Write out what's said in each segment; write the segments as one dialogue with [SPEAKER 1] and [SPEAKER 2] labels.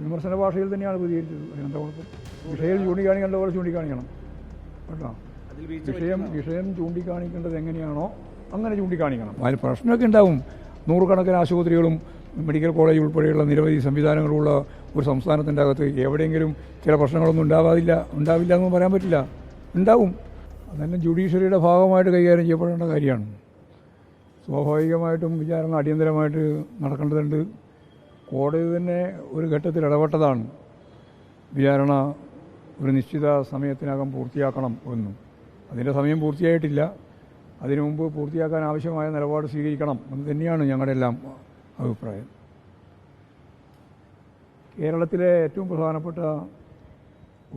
[SPEAKER 1] വിമർശന ഭാഷയിൽ തന്നെയാണ് പ്രതികരിച്ചത്. അതിനെന്താ കുഴപ്പം? വിഷയം ചൂണ്ടിക്കാണിക്കേണ്ട പോലെ ചൂണ്ടിക്കാണിക്കണം. കേട്ടോ? വിഷയം വിഷയം ചൂണ്ടിക്കാണിക്കേണ്ടത് എങ്ങനെയാണോ അങ്ങനെ ചൂണ്ടിക്കാണിക്കണം. അതിൽ പ്രശ്നമൊക്കെ ഉണ്ടാവും. നൂറുകണക്കിന് ആശുപത്രികളും മെഡിക്കൽ കോളേജ് ഉൾപ്പെടെയുള്ള നിരവധി സംവിധാനങ്ങളുള്ള ഒരു സംസ്ഥാനത്തിന്റെ അകത്ത് എവിടെയെങ്കിലും ചില പ്രശ്നങ്ങളൊന്നും ഉണ്ടാവാതില്ല ഉണ്ടാവില്ല എന്നൊന്നും പറയാൻ പറ്റില്ല. ഉണ്ടാവും. അതെല്ലാം ജുഡീഷ്യറിയുടെ ഭാഗമായിട്ട് കൈകാര്യം ചെയ്യപ്പെടേണ്ട കാര്യമാണ്. സ്വാഭാവികമായിട്ടും വിചാരണ അടിയന്തരമായിട്ട് നടക്കേണ്ടതുണ്ട്. കോടതി തന്നെ ഒരു ഘട്ടത്തിൽ ഇടപെട്ടതാണ്. വിചാരണ ഒരു നിശ്ചിത സമയത്തിനകം പൂർത്തിയാക്കണം എന്നും. അതിന്റെ സമയം പൂർത്തിയായിട്ടില്ല. അതിനു മുമ്പ് പൂർത്തിയാക്കാൻ ആവശ്യമായ നിലപാട് സ്വീകരിക്കണം എന്ന് തന്നെയാണ് ഞങ്ങളുടെ എല്ലാം അഭിപ്രായം. കേരളത്തിലെ ഏറ്റവും പ്രധാനപ്പെട്ട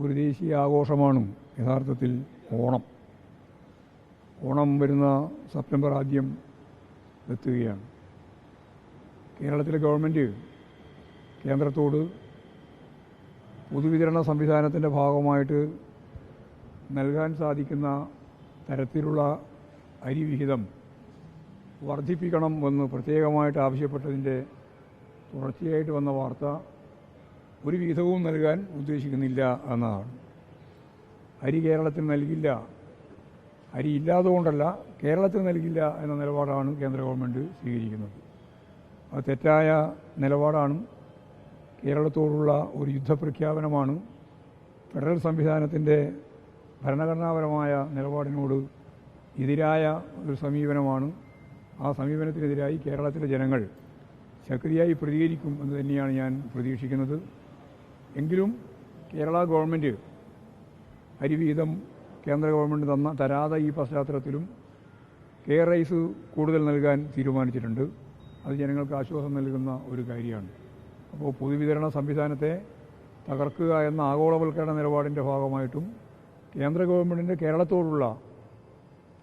[SPEAKER 1] ഒരു ദേശീയ ആഘോഷമാണ് യഥാർത്ഥത്തിൽ ഓണം. ഓണം വരുന്ന സെപ്റ്റംബർ ആദ്യം എത്തുകയാണ്. കേരളത്തിലെ ഗവൺമെന്റ് കേന്ദ്രത്തോട് പൊതുവിതരണ സംവിധാനത്തിന്റെ ഭാഗമായിട്ട് നൽകാൻ സാധിക്കുന്ന തരത്തിലുള്ള അരി വിഹിതം വർദ്ധിപ്പിക്കണം എന്ന് പ്രത്യേകമായിട്ട് ആവശ്യപ്പെട്ടതിന്റെ തുടർച്ചയായിട്ട് വന്ന വാർത്ത ഒരു വിഹിതവും നൽകാൻ ഉദ്ദേശിക്കുന്നില്ല എന്നതാണ്. അരി കേരളത്തിന് നൽകില്ല. അരി ഇല്ലാതുകൊണ്ടല്ല കേരളത്തിന് നൽകില്ല എന്ന നിലപാടാണ് കേന്ദ്ര ഗവൺമെന്റ് സ്വീകരിക്കുന്നത്. അത് തെറ്റായ നിലപാടാണ് കേരളത്തോടുള്ള ഒരു യുദ്ധപ്രഖ്യാപനമാണ് ഫെഡറൽ സംവിധാനത്തിന്റെ ഭരണഘടനാപരമായ നിലപാടിനോട് എതിരായ ഒരു സമീപനമാണ്. ആ സമീപനത്തിനെതിരായി കേരളത്തിലെ ജനങ്ങൾ ശക്തിയായി പ്രതികരിക്കും എന്ന് തന്നെയാണ് ഞാൻ പ്രതീക്ഷിക്കുന്നത്. എങ്കിലും കേരള ഗവൺമെന്റ് അരിവീതം കേന്ദ്ര ഗവൺമെന്റ് തന്ന തരാതെ ഈ പശ്ചാത്തലത്തിലും കെ റൈസ് കൂടുതൽ നൽകാൻ തീരുമാനിച്ചിട്ടുണ്ട്. അത് ജനങ്ങൾക്ക് ആശ്വാസം നൽകുന്ന ഒരു കാര്യമാണ്. അപ്പോൾ പൊതുവിതരണ സംവിധാനത്തെ തകർക്കുക എന്ന ആഗോളവൽക്കരണ നിലപാടിന്റെ ഭാഗമായിട്ടും കേന്ദ്ര ഗവൺമെന്റിന്റെ കേരളത്തോടുള്ള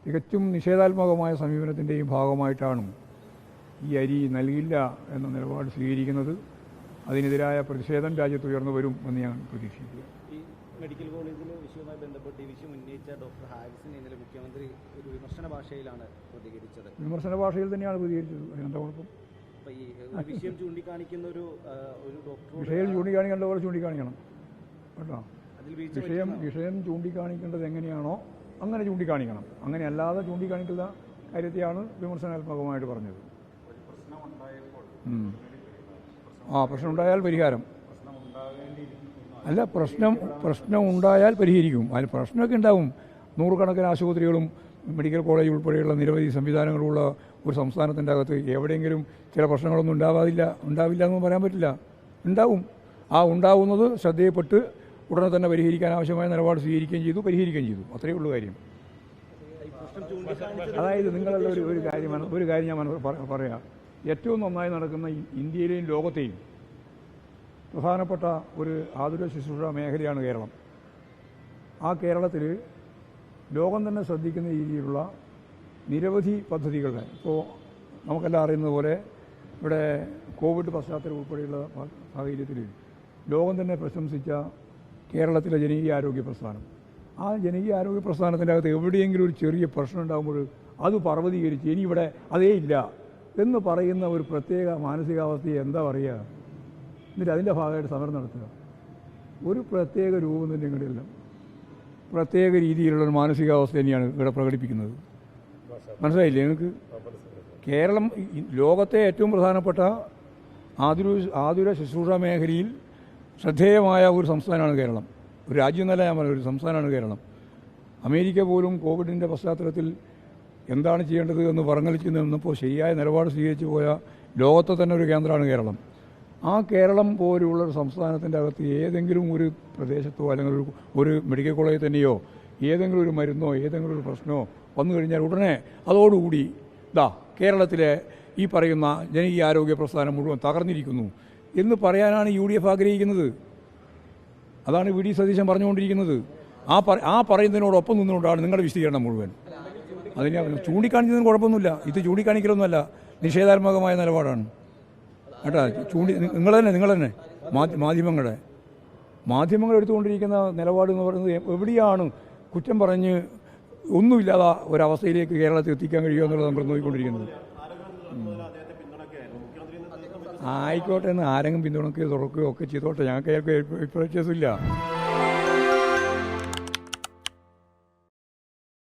[SPEAKER 1] തികച്ചും നിഷേധാത്മകമായ സമീപനത്തിന്റെയും ഭാഗമായിട്ടാണ് ഈ അരി നൽകില്ല എന്ന നിലപാട് സ്വീകരിക്കുന്നത്. അതിനെതിരായ പ്രതിഷേധം രാജ്യത്ത് ഉയർന്നു വരും എന്ന് ഞാൻ പ്രതീക്ഷിക്കുക
[SPEAKER 2] മെഡിക്കൽ കോളേജിലെ വിഷയവുമായി ബന്ധപ്പെട്ട് ഈ വിഷയം ഉന്നയിച്ച ഡോക്ടർ ഹാരിസിന് ഇന്നലെ മുഖ്യമന്ത്രി ഒരു വിമർശന ഭാഷയിലാണ് പ്രതികരിച്ചത്.
[SPEAKER 1] വിമർശന ഭാഷയിൽ തന്നെയാണ് പ്രതികരിച്ചത്. അതിനെന്താ കുഴപ്പം?
[SPEAKER 2] വിഷയം ചൂണ്ടിക്കാണിക്കുന്ന ഒരു
[SPEAKER 1] വിഷയം ചൂണ്ടിക്കാണിക്കേണ്ട പോലെ ചൂണ്ടിക്കാണിക്കണം. കേട്ടോ? വിഷയം വിഷയം ചൂണ്ടിക്കാണിക്കേണ്ടത് എങ്ങനെയാണോ അങ്ങനെ ചൂണ്ടിക്കാണിക്കണം. അങ്ങനെ അല്ലാതെ ചൂണ്ടിക്കാണിക്കുന്ന കാര്യത്തെയാണ് വിമർശനാത്മകമായിട്ട് പറഞ്ഞത്. ആ പ്രശ്നം ഉണ്ടായാൽ പരിഹാരം. അല്ല പ്രശ്നം പ്രശ്നം ഉണ്ടായാൽ പരിഹരിക്കും. അതിൽ പ്രശ്നമൊക്കെ ഉണ്ടാവും. നൂറുകണക്കിന് ആശുപത്രികളും മെഡിക്കൽ കോളേജ് ഉൾപ്പെടെയുള്ള നിരവധി സംവിധാനങ്ങളുള്ള ഒരു സംസ്ഥാനത്തിന്റെ അകത്ത് എവിടെയെങ്കിലും ചില പ്രശ്നങ്ങളൊന്നും ഉണ്ടാവാതില്ല ഉണ്ടാവില്ല എന്നൊന്നും പറയാൻ പറ്റില്ല. ഉണ്ടാവും. ആ ഉണ്ടാവുന്നത് ശ്രദ്ധയപ്പെട്ട് ഉടനെ തന്നെ പരിഹരിക്കാൻ ആവശ്യമായ നിലപാട് സ്വീകരിക്കുകയും ചെയ്തു പരിഹരിക്കുകയും ചെയ്തു. അത്രയേ ഉള്ളൂ കാര്യം. അതായത് നിങ്ങളുടെ ഒരു ഒരു കാര്യമാണ് ഒരു കാര്യം ഞാൻ പറയാം. ഏറ്റവും നന്നായി നടക്കുന്ന ഇന്ത്യയിലെയും ലോകത്തെയും പ്രധാനപ്പെട്ട ഒരു ആതുര ശുശ്രൂഷ മേഖലയാണ് കേരളം. ആ കേരളത്തിൽ ലോകം തന്നെ ശ്രദ്ധിക്കുന്ന രീതിയിലുള്ള നിരവധി പദ്ധതികളുടെ ഇപ്പോൾ നമുക്കെല്ലാം അറിയുന്നത് പോലെ ഇവിടെ കോവിഡ് പശ്ചാത്തലം ഉൾപ്പെടെയുള്ള സാഹചര്യത്തിൽ ലോകം തന്നെ പ്രശംസിച്ച കേരളത്തിലെ ജനകീയ ആരോഗ്യ പ്രസ്ഥാനം. ആ ജനകീയ ആരോഗ്യ പ്രസ്ഥാനത്തിന്റെ അകത്ത് എവിടെയെങ്കിലും ഒരു ചെറിയ പ്രശ്നം ഉണ്ടാകുമ്പോൾ അത് പർവതീകരിച്ച് ഇനി ഇവിടെ അതേ ഇല്ല എന്ന് പറയുന്ന ഒരു പ്രത്യേക മാനസികാവസ്ഥയെ എന്താ പറയുക? എന്നിട്ട് അതിന്റെ ഭാഗമായിട്ട് സമരം നടത്തുക. ഒരു പ്രത്യേക രൂപം തന്നെ ഇങ്ങോട്ടില്ല പ്രത്യേക രീതിയിലുള്ള ഒരു മാനസികാവസ്ഥ തന്നെയാണ് ഇവിടെ പ്രകടിപ്പിക്കുന്നത്. മനസ്സിലായില്ലേ നിങ്ങൾക്ക്? കേരളം ലോകത്തെ ഏറ്റവും പ്രധാനപ്പെട്ട ആതുര ആതുര ശുശ്രൂഷ മേഖലയിൽ ശ്രദ്ധേയമായ ഒരു സംസ്ഥാനമാണ് കേരളം. ഒരു രാജ്യം എന്നല്ല ഞാൻ പറയുന്നത് ഒരു സംസ്ഥാനമാണ് കേരളം. അമേരിക്ക പോലും കോവിഡിന്റെ പശ്ചാത്തലത്തിൽ എന്താണ് ചെയ്യേണ്ടത് എന്ന് പറഞ്ഞു നിന്നപ്പോൾ ശരിയായ നിലപാട് സ്വീകരിച്ചു പോയ ലോകത്തെ തന്നെ ഒരു കേന്ദ്രമാണ് കേരളം. ആ കേരളം പോലുള്ള ഒരു സംസ്ഥാനത്തിന്റെ അകത്ത് ഏതെങ്കിലും ഒരു പ്രദേശത്തോ അല്ലെങ്കിൽ ഒരു ഒരു മെഡിക്കൽ കോളേജിൽ തന്നെയോ ഏതെങ്കിലും ഒരു മരുന്നോ ഏതെങ്കിലും ഒരു പ്രശ്നമോ വന്നു കഴിഞ്ഞാൽ ഉടനെ അതോടുകൂടി ഇതാ കേരളത്തിലെ ഈ പറയുന്ന ജനകീയ ആരോഗ്യ പ്രസ്ഥാനം മുഴുവൻ തകർന്നിരിക്കുന്നു എന്ന് പറയാനാണ് യു ഡി എഫ് ആഗ്രഹിക്കുന്നത്. അതാണ് വി ഡി സതീശൻ പറഞ്ഞുകൊണ്ടിരിക്കുന്നത്. ആ പറ ആ പറയുന്നതിനോടൊപ്പം നിന്നുകൊണ്ടാണ് നിങ്ങളുടെ വിശദീകരണം മുഴുവൻ. അതിനെ ചൂണ്ടിക്കാണിച്ചതിന് കുഴപ്പമൊന്നുമില്ല. ഇത് ചൂണ്ടിക്കാണിക്കലൊന്നുമല്ല. നിഷേധാത്മകമായ നിലപാടാണ്. കേട്ടാ ചൂണ്ടി നിങ്ങൾ തന്നെ നിങ്ങൾ തന്നെ. മാധ്യ- മാധ്യമങ്ങളുടെ മാധ്യമങ്ങൾ എടുത്തുകൊണ്ടിരിക്കുന്ന നിലപാട് എന്ന് പറയുന്നത് എവിടെയാണ് കുറ്റം പറഞ്ഞ് ഒന്നുമില്ലാതെ ഒരവസ്ഥയിലേക്ക് കേരളത്തിൽ എത്തിക്കാൻ കഴിയുമോ എന്നുള്ളത് നമ്മൾ നോക്കിക്കൊണ്ടിരിക്കുന്നത്. ആയിക്കോട്ടെ എന്ന് ആരെങ്കിലും പിന്തുണക്കുകയോ തുറക്കുകയോ ഒക്കെ ചെയ്തോട്ടെ. ഞങ്ങൾക്ക് അഭിപ്രായ വ്യത്യാസമില്ല